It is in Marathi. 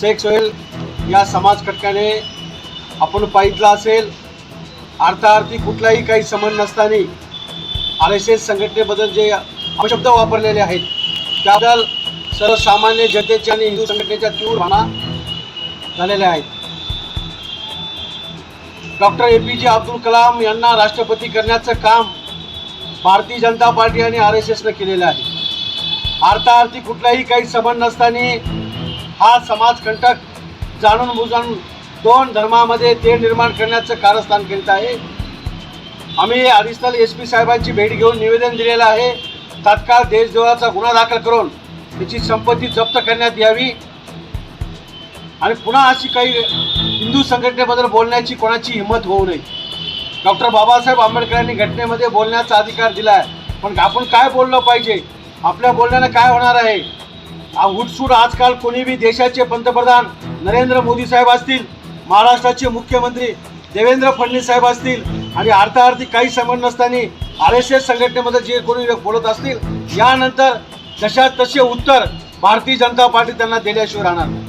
सेक्स होईल या समाज घटकाने आपण पाहितला असेल. अर्थार्थी कुठलाही काही संबंध नसताना आर एस एस संघटनेबद्दल जे अपशब्द वापरलेले आहेत त्याबद्दल सर्वसामान्य जनतेच्या आणि हिंदू संघटनेच्या तीव्र भावना झालेल्या आहेत. डॉक्टर ए पी जे अब्दुल कलाम यांना राष्ट्रपती करण्याचं काम भारतीय जनता पार्टी आणि आर एस एसनं केलेलं आहे. अर्थार्थी कुठलाही काही संबंध नसताना हा समाजकंटक जाणून बुजून दोन धर्मामध्ये ते निर्माण करण्याचं कारस्थान करीत आहे. आम्ही अडिशनल एस पी साहेबांची भेट घेऊन निवेदन दिलेलं आहे. तात्काळ देशद्रोहाचा गुन्हा दाखल करून त्याची संपत्ती जप्त करण्यात यावी. आणि पुन्हा अशी काही हिंदू संघटनेबद्दल बोलण्याची कोणाची हिंमत होऊ नये. डॉक्टर बाबासाहेब आंबेडकरांनी घटनेमध्ये बोलण्याचा अधिकार दिला आहे पण आपण काय बोललं पाहिजे? आपल्या बोलण्यानं काय होणार आहे? उठसूट आजकाल कोणी बी देशाचे पंतप्रधान नरेंद्र मोदी साहेब असतील महाराष्ट्राचे मुख्यमंत्री देवेंद्र फडणवीस साहेब असतील आणि अर्थार्थी काही संबंध नसताना आर एस एस संघटनेमध्ये जे कोणी बोलत असतील यानंतर जशा तसे उत्तर भारतीय जनता पार्टी त्यांना दिल्याशिवाय राहणार नाही.